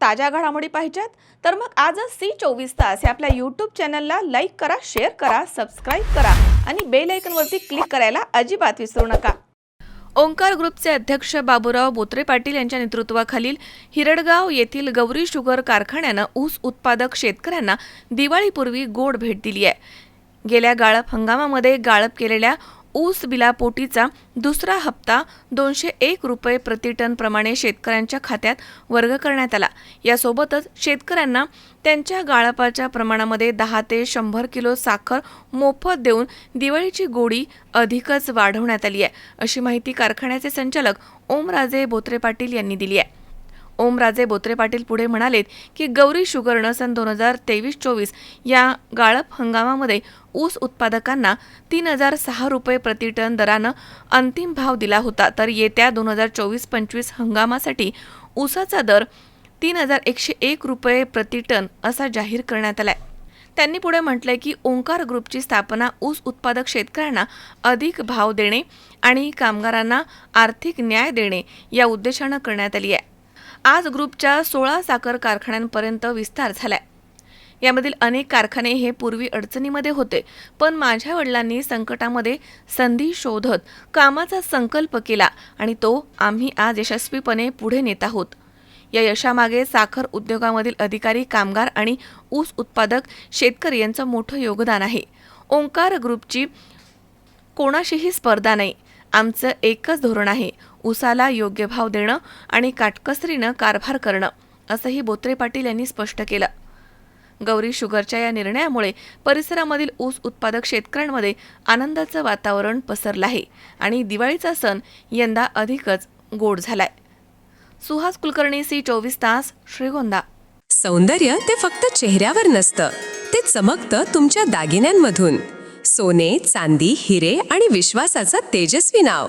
ताज्या घडामोडी पाहिजेत तर मग आजच सी चोवीस तास या आपल्या यूट्यूब चॅनलला लाईक करा शेअर करा सबस्क्राईब करा आणि बेल आयकनवरती क्लिक करायला अजिबात विसरू नका. ओंकार ग्रुपचे अध्यक्ष बाबूराव बोत्रे पाटील यांच्या नेतृत्वाखालील हिरडगाव येथील गौरी शुगर कारखान्यानं ऊस उत्पादक शेतकऱ्यांना दिवाळीपूर्वी गोड भेट दिली आहे. गेल्या गाळप हंगामामध्ये गाळप केलेल्या ऊस बिलापोटीचा दुसरा हप्ता दोनशे एक रुपये प्रति प्रमाणे शेतकऱ्यांच्या खात्यात वर्ग करण्यात आला. यासोबतच शेतकऱ्यांना त्यांच्या गाळपाच्या प्रमाणामध्ये दहा ते शंभर किलो साखर मोफत देऊन दिवाळीची गोडी अधिकच वाढवण्यात आली आहे अशी माहिती कारखान्याचे संचालक ओमराजे बोत्रे पाटील यांनी दिली आहे. ओमराजे बोत्रे पाटील पुढे म्हणालेत की गौरी शुगरनं सन दोन हजार तेवीस चोवीस या गाळप हंगामामध्ये ऊस उत्पादकांना तीन हजार सहा रुपये प्रतिटन दरानं अंतिम भाव दिला होता. तर येत्या दोन हजार चोवीस पंचवीस हंगामासाठी ऊसाचा दर तीन हजार एकशे एक रुपये प्रतिटन असा जाहीर करण्यात आलाय. त्यांनी पुढे म्हटलंय की ओंकार ग्रुपची स्थापना ऊस उत्पादक शेतकऱ्यांना अधिक भाव देणे आणि कामगारांना आर्थिक न्याय देणे या उद्देशानं करण्यात आली आहे. आज ग्रुपच्या सोळा साखर कारखान्यांपर्यंत विस्तार झालाय. यामधील अनेक कारखाने हे पूर्वी अडचणीमध्ये होते पण माझ्या वडिलांनी संकटामध्ये संधी शोधत कामाचा संकल्प केला आणि तो आम्ही आज यशस्वीपणे पुढे नेत आहोत. या यशामागे साखर उद्योगामधील अधिकारी कामगार आणि ऊस उत्पादक शेतकरी यांचं मोठं योगदान आहे. ओंकार ग्रुपची कोणाशीही स्पर्धा नाही. आमचं एकच धोरण आहे ऊसाला योग्य भाव देणं आणि काटकसरीनं कारभार करणं असंही बोत्रे पाटील यांनी स्पष्ट केलं. गौरी शुगरच्या या निर्णयामुळे परिसरामधील ऊस उत्पादक शेतकऱ्यांमध्ये आनंदाचं वातावरण पसरलं आहे आणि दिवाळीचा सण यंदा अधिकच गोड झालाय. सुहास कुलकर्णी सी चोवीस तास श्रीगोंदा. सौंदर्य ते फक्त चेहऱ्यावर नसतं ते चमकतं तुमच्या दागिन्यांमधून. सोने चांदी हिरे आणि विश्वासाचं तेजस्वी नाव.